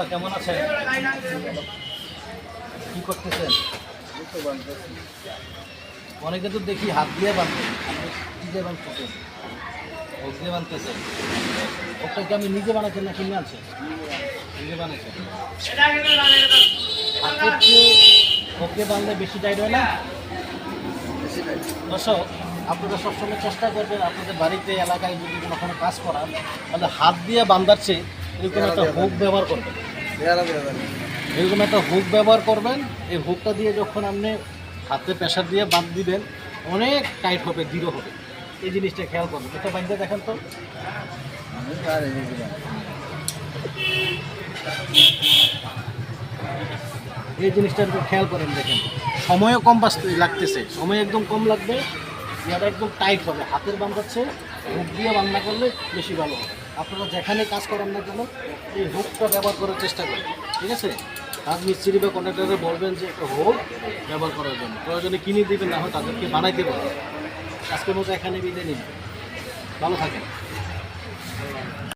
অবস্থা কেমন আছে কি করতেছেন? অনেকে তো দেখি হাত দিয়ে আপনি কি দিয়ে বাঁধতেছেন? হুক দিয়ে ওটা কি আমি নিজে বানাচ্ছেন না কিনে আনছেন? নিজে চেয়ে ওকে বাঁধলে বেশি টাইট হয় না? দর্শক আপনারা সবসময় চেষ্টা করবেন আপনাদের বাড়িতে এলাকায় যদি কখনো কাজ করান তাহলে হাত দিয়ে বান্ধার চেয়ে এরকম একটা হুক ব্যবহার করবেন। এরকম একটা হুক ব্যবহার করবেন এই হুকটা দিয়ে যখন আপনি হাতে প্রেশার দিয়ে বাঁধ দিবেন অনেক টাইট হবে দৃঢ় হবে। এই জিনিসটা খেয়াল করবেন। এটা বাঁধতে দেখেন তো। এই জিনিসটা একটু খেয়াল করেন দেখেন। সময়ও কম লাগতেছে। সময় একদম কম লাগবে ইয়াটা একদম টাইট হবে। হাতের বান্ধাচ্ছে হুক দিয়ে বান্ধা করলে বেশি ভালো হবে। আপনারা যেখানে কাজ করেন না কেন, এই হুকটা ব্যবহার করার চেষ্টা করেন, ঠিক আছে? কাজ মিস্ত্রি বা কন্ট্রাক্টরে বলবেন যে একটা হুক ব্যবহার করার জন্য, প্রয়োজনে কিনে দেবেন, না হয় তাদেরকে বানাইতে পারবেন আজকের মতো এখানে বিদায় নিন। ভালো থাকেন।